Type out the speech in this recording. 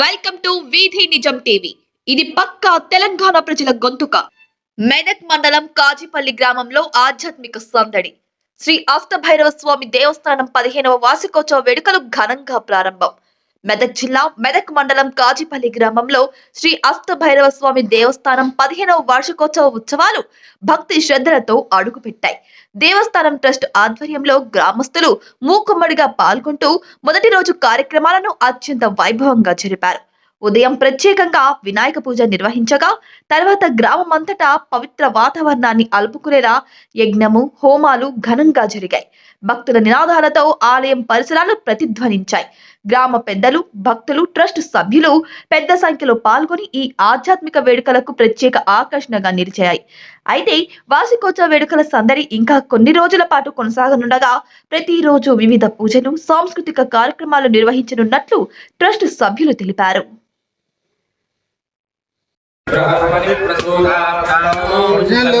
Welcome to వీధి నిజం TV. ఇది పక్కా తెలంగాణ ప్రజల గొంతుక. మెదక్ మండలం కాజీపల్లి గ్రామంలో ఆధ్యాత్మిక సందడి. శ్రీ అష్టభైరవ స్వామి దేవస్థానం పదిహేనవ వార్షికోత్సవ వేడుకలు ఘనంగా ప్రారంభం. మెదక్ జిల్లా మెదక్ మండలం కాజీపల్లి గ్రామంలో శ్రీ అష్టభైరవ స్వామి దేవస్థానం పదిహేనవ వార్షికోత్సవ ఉత్సవాలు భక్తి శ్రద్ధలతో అడుగుపెట్టాయి. దేవస్థానం ట్రస్ట్ ఆధ్వర్యంలో గ్రామస్తులు మూకుమ్మడిగా పాల్గొంటూ మొదటి రోజు కార్యక్రమాలను అత్యంత వైభవంగా జరిపారు. ఉదయం ప్రత్యేకంగా వినాయక పూజ నిర్వహించగా తర్వాత గ్రామమంతటా పవిత్ర వాతావరణాన్ని అలుపుకునేలా యజ్ఞము హోమాలు ఘనంగా జరిగాయి. భక్తుల నినాదాలతో ఆలయం పరిసరాలు ప్రతిధ్వనించాయి. గ్రామ పెద్దలు భక్తులు ట్రస్ట్ సభ్యులు పెద్ద సంఖ్యలో పాల్గొని ఈ ఆధ్యాత్మిక వేడుకలకు ప్రత్యేక ఆకర్షణగా నిలిచాయి. అయితే వార్షికోత్సవ వేడుకల సందడి ఇంకా కొన్ని రోజుల పాటు కొనసాగనుండగా ప్రతిరోజు వివిధ పూజలు సాంస్కృతిక కార్యక్రమాలు నిర్వహించనున్నట్లు ట్రస్ట్ సభ్యులు తెలిపారు. ఒరిజినల్